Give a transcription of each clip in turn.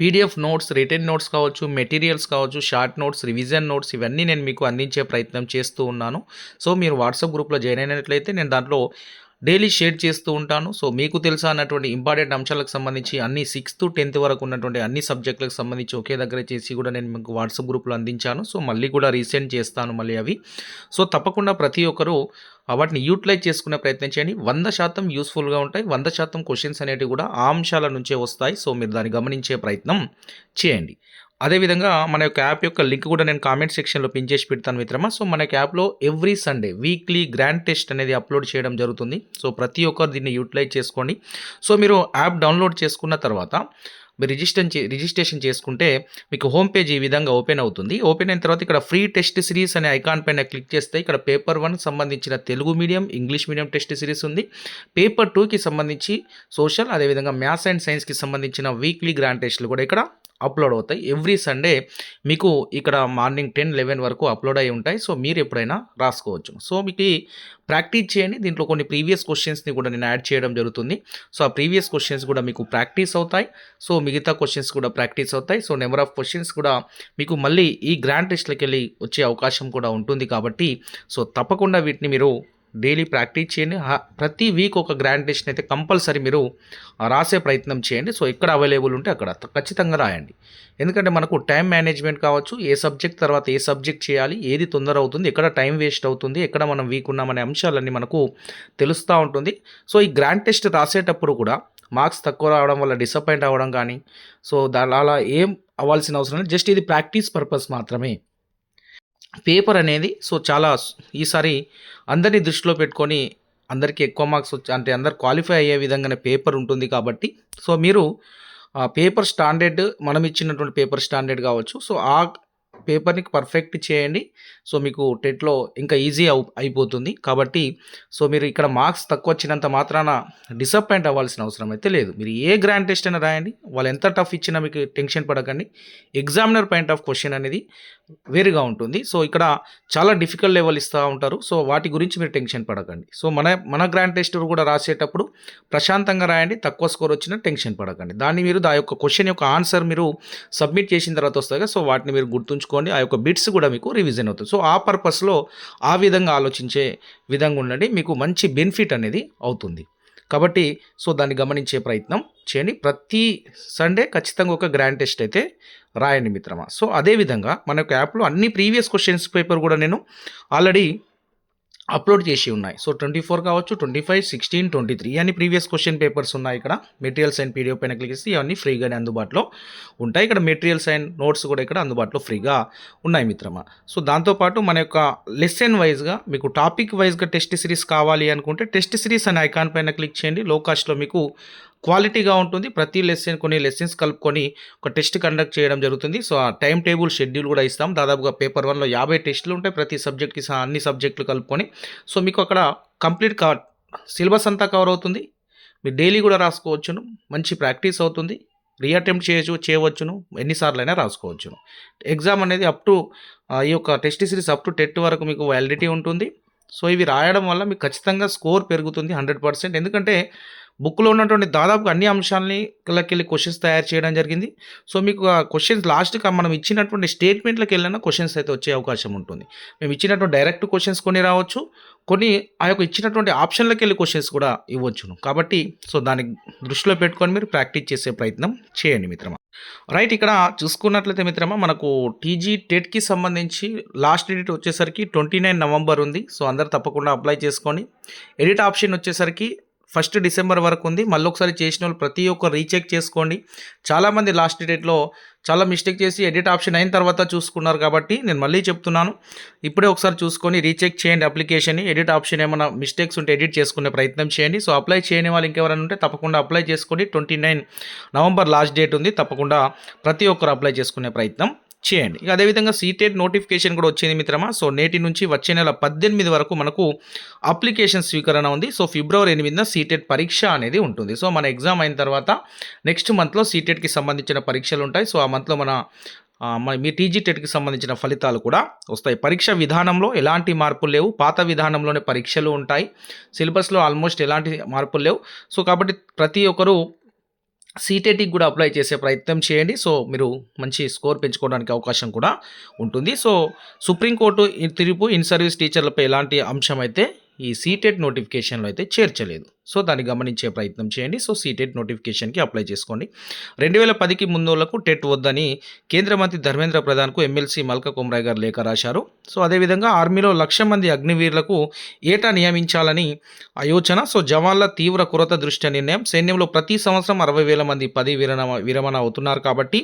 PDF notes return notes కావచ్చు materials కావచ్చు short notes revision notes ఇవన్నీ నేను మీకు అందించే ప్రయత్నం చేస్తూ ఉన్నాను. సో మీరు వాట్సాప్ గ్రూప్లో జాయిన్ అయినట్లయితే నేను దాంట్లో డైలీ షేర్ చేస్తూ ఉంటాను. సో మీకు తెలుసా అన్నటువంటి ఇంపార్టెంట్ అంశాలకు సంబంధించి అన్ని సిక్స్త్ టెన్త్ వరకు ఉన్నటువంటి అన్ని సబ్జెక్టులకు సంబంధించి ఒకే దగ్గర చేసి కూడా నేను మీకు వాట్సాప్ గ్రూప్లో అందించాను. సో మళ్ళీ కూడా రీసెండ్ చేస్తాను మళ్ళీ అవి. సో తప్పకుండా ప్రతి ఒక్కరూ వాటిని యూటిలైజ్ చేసుకునే ప్రయత్నం చేయండి. వంద శాతం యూస్ఫుల్గా ఉంటాయి. వంద శాతం క్వశ్చన్స్ అనేటివి కూడా ఆ అంశాల నుంచే వస్తాయి. సో మీరు దాన్ని గమనించే ప్రయత్నం చేయండి. అదేవిధంగా మన యొక్క యాప్ యొక్క లింక్ కూడా నేను కామెంట్ సెక్షన్లో పిన్ చేసి పెడతాను మిత్రమా. సో మన యొక్క యాప్లో every Sunday weekly grand test అనేది అప్లోడ్ చేయడం జరుగుతుంది. సో ప్రతి ఒక్కరు దీన్ని యూటిలైజ్ చేసుకోండి. సో మీరు యాప్ డౌన్లోడ్ చేసుకున్న తర్వాత మీరు రిజిస్టర్ చే రిజిస్ట్రేషన్ చేసుకుంటే మీకు హోమ్ పేజ్ ఈ విధంగా ఓపెన్ అవుతుంది. ఓపెన్ అయిన తర్వాత ఇక్కడ ఫ్రీ టెస్ట్ సిరీస్ అనే ఐకాన్ పైన క్లిక్ చేస్తే ఇక్కడ పేపర్ వన్ సంబంధించిన Telugu medium English medium test series ఉంది. పేపర్ టూకి సంబంధించి సోషల్ అదేవిధంగా మ్యాథ్స్ అండ్ సైన్స్కి సంబంధించిన వీక్లీ గ్రాండ్ టెస్ట్లు కూడా ఇక్కడ అప్లోడ్ అవుతాయి. ఎవ్రీ సండే మీకు ఇక్కడ మార్నింగ్ టెన్ లెవెన్ వరకు అప్లోడ్ అయి ఉంటాయి. సో మీరు ఎప్పుడైనా రాసుకోవచ్చు. సో మీకు ప్రాక్టీస్ చేయండి. దీంట్లో కొన్ని ప్రీవియస్ క్వశ్చన్స్ని కూడా నేను యాడ్ చేయడం జరుగుతుంది. సో ఆ ప్రీవియస్ క్వశ్చన్స్ కూడా మీకు ప్రాక్టీస్ అవుతాయి. సో మిగతా క్వశ్చన్స్ కూడా ప్రాక్టీస్ అవుతాయి. సో నెంబర్ ఆఫ్ క్వశ్చన్స్ కూడా మీకు మళ్ళీ ఈ గ్రాండ్ టెస్ట్లకి వెళ్ళి వచ్చే అవకాశం కూడా ఉంటుంది కాబట్టి సో తప్పకుండా వీటిని మీరు డైలీ ప్రాక్టీస్ చేయండి. ప్రతి వీక్ ఒక గ్రాండ్ అయితే కంపల్సరీ మీరు రాసే ప్రయత్నం చేయండి. సో ఎక్కడ అవైలబుల్ ఉంటే అక్కడ ఖచ్చితంగా రాయండి. ఎందుకంటే మనకు టైం మేనేజ్మెంట్ కావచ్చు ఏ సబ్జెక్ట్ తర్వాత ఏ సబ్జెక్ట్ చేయాలి ఏది తొందర అవుతుంది ఎక్కడ టైం వేస్ట్ అవుతుంది ఎక్కడ మనం వీక్ ఉన్నామనే అంశాలన్నీ మనకు తెలుస్తూ ఉంటుంది. సో ఈ గ్రాండ్ టెస్ట్ రాసేటప్పుడు కూడా మార్క్స్ తక్కువ రావడం వల్ల డిసప్పాయింట్ అవ్వడం కానీ సో దాని అలా ఏం అవ్వాల్సిన అవసరం లేదు. జస్ట్ ఇది ప్రాక్టీస్ పర్పస్ మాత్రమే. పేపర్ అనేది సో చాలా ఈసారి అందరినీ దృష్టిలో పెట్టుకొని అందరికీ ఎక్కువ మార్క్స్ వచ్చి అంటే అందరు క్వాలిఫై అయ్యే విధంగానే పేపర్ ఉంటుంది కాబట్టి సో మీరు ఆ పేపర్ స్టాండర్డ్ మనం ఇచ్చినటువంటి పేపర్ స్టాండర్డ్ కావచ్చు. సో ఆ పేపర్ని పర్ఫెక్ట్ చేయండి. సో మీకు టెట్లో ఇంకా ఈజీ అవు అయిపోతుంది. కాబట్టి సో మీరు ఇక్కడ మార్క్స్ తక్కువ వచ్చినంత మాత్రాన డిసప్పాయింట్ అవ్వాల్సిన అవసరం అయితే లేదు. మీరు ఏ గ్రాండ్ టెస్ట్ అయినా రాయండి. వాళ్ళు ఎంత టఫ్ ఇచ్చినా మీకు టెన్షన్ పడకండి. ఎగ్జామినర్ పాయింట్ ఆఫ్ క్వశ్చన్ అనేది వేరుగా ఉంటుంది. సో ఇక్కడ చాలా డిఫికల్ట్ లెవెల్ ఇస్తూ ఉంటారు. సో వాటి గురించి మీరు టెన్షన్ పడకండి. సో మన మన గ్రాండ్ టెస్ట్ కూడా రాసేటప్పుడు ప్రశాంతంగా రాయండి. తక్కువ స్కోర్ వచ్చిన టెన్షన్ పడకండి. దాన్ని మీరు దా యొక్క క్వశ్చన్ యొక్క ఆన్సర్ మీరు సబ్మిట్ చేసిన తర్వాత వస్తాయి సో వాటిని మీరు గుర్తుంచుకో గుర్తుంచుకోండి ఆ యొక్క బిట్స్ కూడా మీకు రివిజన్ అవుతుంది. సో ఆ పర్పస్లో ఆ విధంగా ఆలోచించే విధంగా ఉండండి. మీకు మంచి బెనిఫిట్ అనేది అవుతుంది. కాబట్టి సో దాన్ని గమనించే ప్రయత్నం చేయండి. ప్రతి సండే ఖచ్చితంగా ఒక గ్రాండ్ టెస్ట్ అయితే రాయండి మిత్రమా. సో అదేవిధంగా మన యొక్క యాప్లో అన్ని ప్రీవియస్ క్వశ్చన్స్ పేపర్ కూడా నేను ఆల్రెడీ అప్లోడ్ చేసి ఉన్నాయి. సో ట్వంటీ ఫోర్ కావచ్చు twenty five sixteen twenty three అని ప్రీవియస్ క్వశ్చన్ పేపర్స్ ఉన్నాయి ఇక్కడ. మెటీరియల్స్ అండ్ పీడిఎఫ్ పైన క్లిక్ చేస్తే ఇవన్నీ ఫ్రీగానే అందుబాటులో ఉంటాయి. ఇక్కడ మెటీరియల్స్ అండ్ నోట్స్ కూడా ఇక్కడ అందుబాటులో ఫ్రీగా ఉన్నాయి మిత్రమా. సో దాంతోపాటు మన యొక్క లెసన్ వైజ్గా మీకు టాపిక్ వైజ్గా టెస్ట్ సిరీస్ కావాలి అనుకుంటే టెస్ట్ సిరీస్ అనే ఐకాన్ పైన క్లిక్ చేయండి. లో కాస్ట్లో మీకు క్వాలిటీగా ఉంటుంది. ప్రతి లెసన్ కొన్ని లెసన్స్ కలుపుకొని ఒక టెస్ట్ కండక్ట్ చేయడం జరుగుతుంది. సో ఆ టైం టేబుల్ షెడ్యూల్ కూడా ఇస్తాం. దాదాపుగా పేపర్ వన్లో యాభై టెస్టులు ఉంటాయి. ప్రతి సబ్జెక్ట్కి సహా అన్ని సబ్జెక్టులు కలుపుకొని. సో మీకు అక్కడ కంప్లీట్ కవర్ సిలబస్ అంతా కవర్ అవుతుంది. మీరు డైలీ కూడా రాసుకోవచ్చును. మంచి ప్రాక్టీస్ అవుతుంది. రీఅటెంప్ట్ చేయొచ్చు చేయవచ్చును. ఎన్నిసార్లు అయినా రాసుకోవచ్చును. ఎగ్జామ్ అనేది అప్ టు ఈ యొక్క test series up to TET వరకు మీకు వ్యాలిడిటీ ఉంటుంది. సో ఇవి రాయడం వల్ల మీకు ఖచ్చితంగా స్కోర్ పెరుగుతుంది హండ్రెడ్ పర్సెంట్. ఎందుకంటే బుక్లో ఉన్నటువంటి దాదాపు అన్ని అంశాలని వెళ్ళి క్వశ్చన్స్ తయారు చేయడం జరిగింది. సో మీకు ఆ క్వశ్చన్స్ లాస్ట్కి మనం ఇచ్చినటువంటి స్టేట్మెంట్లకు వెళ్ళిన క్వశ్చన్స్ అయితే వచ్చే అవకాశం ఉంటుంది. మేము ఇచ్చినటువంటి డైరెక్ట్ క్వశ్చన్స్ కొన్ని రావచ్చు. కొన్ని ఆ యొక్క ఇచ్చినటువంటి ఆప్షన్లకు వెళ్ళి క్వశ్చన్స్ కూడా ఇవ్వచ్చును. కాబట్టి సో దాన్ని దృష్టిలో పెట్టుకొని మీరు ప్రాక్టీస్ చేసే ప్రయత్నం చేయండి మిత్రమా. రైట్ ఇక్కడ చూసుకున్నట్లయితే మిత్రమా మనకు టీజీ టెట్కి సంబంధించి లాస్ట్ డేట్ వచ్చేసరికి ట్వంటీ నైన్ నవంబర్ ఉంది. సో అందరు తప్పకుండా అప్లై చేసుకోండి ఎడిట్ ఆప్షన్ వచ్చేసరికి ఫస్ట్ డిసెంబర్ వరకు ఉంది. మళ్ళీ ఒకసారి చేసిన వాళ్ళు ప్రతి ఒక్క రీచెక్ చేసుకోండి. చాలామంది లాస్ట్ డేట్లో చాలా మిస్టేక్ చేసి ఎడిట్ ఆప్షన్ అయిన తర్వాత చూసుకున్నారు కాబట్టి నేను మళ్ళీ చెప్తున్నాను. ఇప్పుడే ఒకసారి చూసుకొని రీచెక్ చేయండి అప్లికేషన్ని. ఎడిట్ ఆప్షన్ ఏమైనా మిస్టేక్స్ ఉంటే ఎడిట్ చేసుకునే ప్రయత్నం చేయండి. సో అప్లై చేయని వాళ్ళు ఇంకెవరైనా ఉంటే తప్పకుండా అప్లై చేసుకోండి. Twenty nine November last date ఉంది. తప్పకుండా ప్రతి ఒక్కరు అప్లై చేసుకునే ప్రయత్నం చేయండి. ఇక అదేవిధంగా సీటెట్ నోటిఫికేషన్ కూడా వచ్చింది మిత్రమా. సో నేటి నుంచి వచ్చే నెల పద్దెనిమిది వరకు మనకు అప్లికేషన్ స్వీకరణ ఉంది. సో ఫిబ్రవరి ఎనిమిదిన సీటెట్ పరీక్ష అనేది ఉంటుంది. సో మన ఎగ్జామ్ అయిన తర్వాత నెక్స్ట్ మంత్లో సీటెట్కి సంబంధించిన పరీక్షలు ఉంటాయి. సో ఆ మంత్లో మన మన మీ టీజీ టెట్కి సంబంధించిన ఫలితాలు కూడా వస్తాయి. పరీక్ష విధానంలో ఎలాంటి మార్పులు లేవు. పాత విధానంలోనే పరీక్షలు ఉంటాయి. సిలబస్లో ఆల్మోస్ట్ ఎలాంటి మార్పులు లేవు. సో కాబట్టి ప్రతి ఒక్కరూ సీటెట్కి కూడా అప్లై చేసే ప్రయత్నం చేయండి. సో మీరు మంచి స్కోర్ పెంచుకోవడానికి అవకాశం కూడా ఉంటుంది. సో సుప్రీంకోర్టు తీర్పు ఇన్ సర్వీస్ టీచర్లపై ఎలాంటి అంశం అయితే ఈ సీటెట్ నోటిఫికేషన్లో అయితే చేర్చలేదు. సో దాన్ని గమనించే ప్రయత్నం చేయండి. సో సీటెట్ నోటిఫికేషన్కి అప్లై చేసుకోండి. రెండు వేల పదికి ముందులకు టెట్ వద్దని కేంద్ర మంత్రి ధర్మేంద్ర ప్రధాన్కు ఎమ్మెల్సీ మల్క కుమ్రాయ్ గారు లేఖ రాశారు. సో అదేవిధంగా ఆర్మీలో లక్ష మంది అగ్నివీరులకు ఏటా నియమించాలని ఆ యోచన సో జవాన్ల తీవ్ర కొరత దృష్ట్యా నిర్ణయం. సైన్యంలో ప్రతి సంవత్సరం అరవై వేల మంది పది విరమణ విరమణ అవుతున్నారు కాబట్టి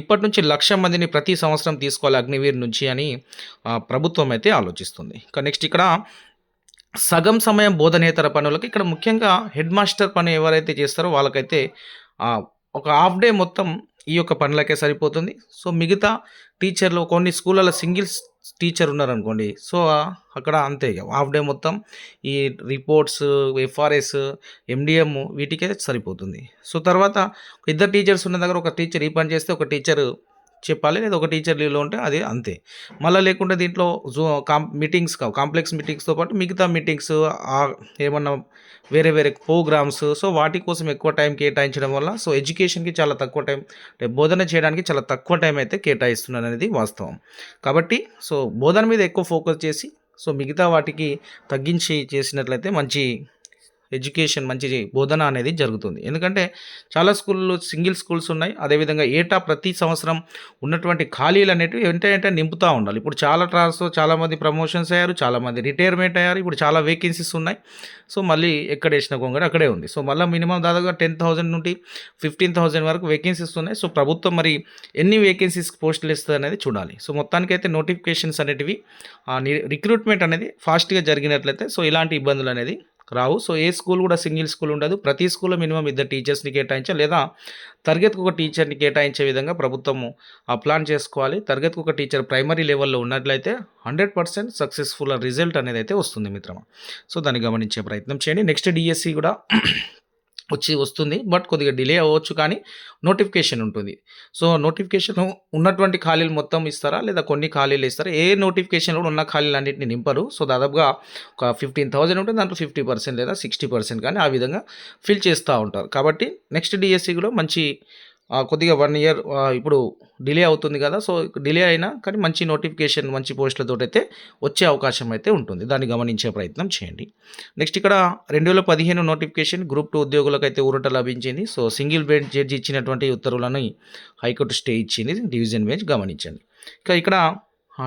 ఇప్పటి నుంచి లక్ష మందిని ప్రతి సంవత్సరం తీసుకోవాలి అగ్నివీర్ నుంచి అని ప్రభుత్వం అయితే ఆలోచిస్తుంది. ఇక నెక్స్ట్ ఇక్కడ సగం సమయం బోధనేతర పనులకు ఇక్కడ ముఖ్యంగా హెడ్ మాస్టర్ పని ఎవరైతే చేస్తారో వాళ్ళకైతే ఒక హాఫ్ డే మొత్తం ఈ యొక్క పనులకే సరిపోతుంది. సో మిగతా టీచర్లు కొన్ని స్కూళ్ళలో సింగిల్ టీచర్ ఉన్నారనుకోండి సో అక్కడ అంతే హాఫ్ డే మొత్తం ఈ రిపోర్ట్స్ ఎఫ్ఆర్ఎస్ ఎండిఎం వీటికే సరిపోతుంది. సో తర్వాత ఇద్దరు టీచర్స్ ఉన్న దగ్గర ఒక టీచర్ ఈ పని చేస్తే ఒక టీచర్ చెప్పాలి లేదా ఒక టీచర్ లీవ్లో ఉంటే అది అంతే. మళ్ళీ లేకుంటే దీంట్లో జూ కాం మీటింగ్స్ కావు కాంప్లెక్స్ మీటింగ్స్తో పాటు మిగతా మీటింగ్స్ ఏమన్నా వేరే వేరే ప్రోగ్రామ్స్ సో వాటి కోసం ఎక్కువ టైం కేటాయించడం వల్ల సో ఎడ్యుకేషన్కి చాలా తక్కువ టైం అంటే బోధన చేయడానికి చాలా తక్కువ టైం అయితే కేటాయిస్తున్నాను అనేది వాస్తవం. కాబట్టి సో బోధన మీద ఎక్కువ ఫోకస్ చేసి సో మిగతా వాటికి తగ్గించి చేసినట్లయితే మంచి ఎడ్యుకేషన్ మంచి బోధన అనేది జరుగుతుంది. ఎందుకంటే చాలా స్కూళ్ళు సింగిల్ స్కూల్స్ ఉన్నాయి. అదేవిధంగా ఏటా ప్రతి సంవత్సరం ఉన్నటువంటి ఖాళీలు అనేటివి ఏంటంటే నింపుతూ ఉండాలి. ఇప్పుడు చాలా ట్రాన్స్ఫర్ చాలామంది ప్రమోషన్స్ అయ్యారు చాలామంది రిటైర్మెంట్ అయ్యారు. ఇప్పుడు చాలా వేకెన్సీస్ ఉన్నాయి. సో మళ్ళీ ఎక్కడ వేసిన గొంగడ అక్కడే ఉంది. సో మళ్ళీ మినిమం దాదాపుగా టెన్ థౌసండ్ నుండి ఫిఫ్టీన్ థౌసండ్ వరకు వేకెన్సీస్ ఉన్నాయి. సో ప్రభుత్వం మరి ఎన్ని వేకెన్సీస్ పోస్టులు ఇస్తుంది అనేది చూడాలి. సో మొత్తానికైతే నోటిఫికేషన్స్ అనేటివి రిక్రూట్మెంట్ అనేది ఫాస్ట్గా జరిగినట్లయితే సో ఇలాంటి ఇబ్బందులు అనేది రావు. సో ఏ స్కూల్ కూడా సింగిల్ స్కూల్ ఉండదు. ప్రతి స్కూల్లో మినిమం ఇద్దరు టీచర్స్ని కేటాయించాలి లేదా తరగతికి ఒక టీచర్ని కేటాయించే విధంగా ప్రభుత్వము ఆ ప్లాన్ చేసుకోవాలి. తరగతికి ఒక టీచర్ ప్రైమరీ లెవెల్లో ఉన్నట్లయితే హండ్రెడ్ పర్సెంట్ సక్సెస్ఫుల్ రిజల్ట్ అనేది అయితే వస్తుంది మిత్రమా. సో దాన్ని గమనించే ప్రయత్నం చేయండి. నెక్స్ట్ డిఎస్సి కూడా వచ్చి వస్తుంది బట్ కొద్దిగా డిలే అవ్వచ్చు కానీ నోటిఫికేషన్ ఉంటుంది. సో నోటిఫికేషన్ ఉన్నటువంటి ఖాళీలు మొత్తం ఇస్తారా? లేదా కొన్ని ఖాళీలు ఇస్తారా? ఏ నోటిఫికేషన్లో ఉన్న ఖాళీలు అన్నింటిని నింపరు. సో దాదాపుగా ఒక ఫిఫ్టీన్ థౌసండ్ ఉంటే దాంట్లో ఫిఫ్టీ పర్సెంట్ లేదా సిక్స్టీ పర్సెంట్ కానీ ఆ విధంగా ఫిల్ చేస్తూ ఉంటారు. కాబట్టి నెక్స్ట్ డిఎస్సి కూడా మంచి కొద్దిగా వన్ ఇయర్ ఇప్పుడు డిలే అవుతుంది కదా సో డిలే అయినా కానీ మంచి నోటిఫికేషన్ మంచి పోస్టులతో అయితే వచ్చే అవకాశం అయితే ఉంటుంది. దాన్ని గమనించే ప్రయత్నం చేయండి. నెక్స్ట్ ఇక్కడ రెండు వేల పదిహేను నోటిఫికేషన్ గ్రూప్ టూ ఉద్యోగులకు అయితే ఊరట లభించింది. సో సింగిల్ బెంచ్ జడ్జి ఇచ్చినటువంటి ఉత్తర్వులను హైకోర్టు స్టే ఇచ్చింది. డివిజన్ బెంచ్ గమనించండి. ఇక ఇక్కడ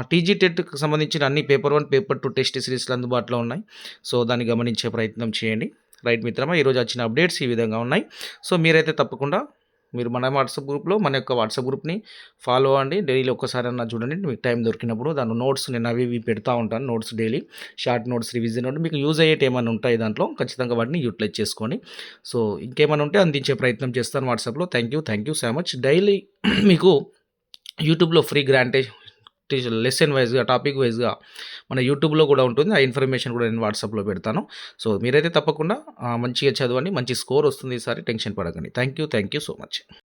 టీజీ టెట్కి సంబంధించిన అన్ని paper one paper two test సిరీస్లు అందుబాటులో ఉన్నాయి. సో దాన్ని గమనించే ప్రయత్నం చేయండి. రైట్ మిత్రమా? ఈరోజు వచ్చిన అప్డేట్స్ ఈ విధంగా ఉన్నాయి. సో మీరైతే తప్పకుండా మీరు మన వాట్సాప్ గ్రూప్లో మన యొక్క వాట్సాప్ గ్రూప్ని ఫాలో అవ్వండి. డైలీ ఒక్కసారి అన్న చూడండి. మీకు టైం దొరికినప్పుడు దాని నోట్స్ నేను అవి ఇవి పెడతా ఉంటాను notes daily. Short notes revision ఉంటే మీకు యూజ్ అయ్యేటి ఏమైనా ఉంటాయి దాంట్లో ఖచ్చితంగా వాటిని యూటిలైజ్ చేసుకోండి. సో ఇంకేమైనా ఉంటే అందించే ప్రయత్నం చేస్తాను వాట్సాప్లో. Thank you thank you so much. Daily మీకు యూట్యూబ్లో ఫ్రీ టీచర్ లెసన్ వైజ్గా టాపిక్ వైజ్గా మన యూట్యూబ్లో కూడా ఉంటుంది. ఆ ఇన్ఫర్మేషన్ కూడా నేను వాట్సాప్లో పెడతాను. సో మీరైతే తప్పకుండా మంచిగా చదవండి మంచి స్కోర్ వస్తుంది ఈసారి. టెన్షన్ పడకండి. Thank you thank you so much